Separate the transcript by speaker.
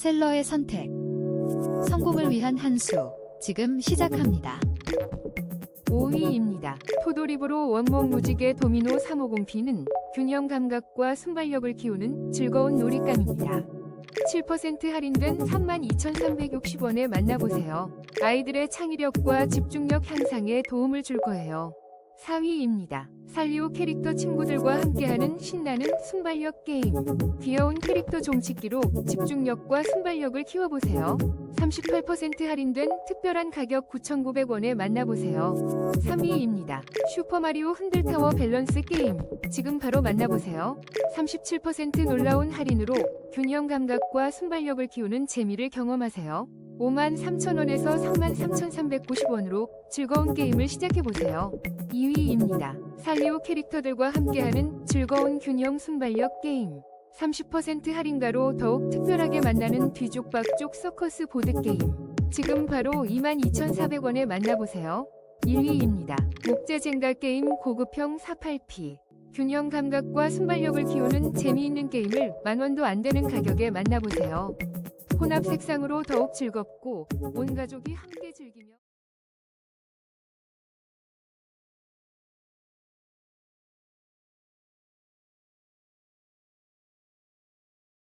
Speaker 1: 셀러의 선택. 성공을 위한 한 수. 지금 시작합니다.
Speaker 2: 5위입니다. 토도립으로 원목 무지개 도미노 350P는 균형 감각과 순발력을 키우는 즐거운 놀잇감입니다. 7% 할인된 32,360원에 만나보세요. 아이들의 창의력과 집중력 향상에 도움을 줄 거예요. 4위입니다. 살리오 캐릭터 친구들과 함께하는 신나는 순발력 게임. 귀여운 캐릭터 종치기로 집중력과 순발력을 키워보세요. 38% 할인된 특별한 가격 9,900원에 만나보세요. 3위입니다. 슈퍼마리오 흔들타워 밸런스 게임. 지금 바로 만나보세요. 37% 놀라운 할인으로 균형 감각과 순발력을 키우는 재미를 경험하세요. 53,000원에서 33,390원으로 즐거운 게임을 시작해보세요. 2위입니다. 살리오 캐릭터들과 함께하는 즐거운 균형 순발력 게임. 30% 할인가로 더욱 특별하게 만나는 뒤죽박죽 서커스 보드게임. 지금 바로 22,400원에 만나보세요. 1위입니다. 목재젠가 게임 고급형 48P. 균형 감각과 순발력을 키우는 재미있는 게임을 만원도 안 되는 가격에 만나보세요. 혼합 색상으로 더욱 즐겁고 온 가족이 함께 즐기며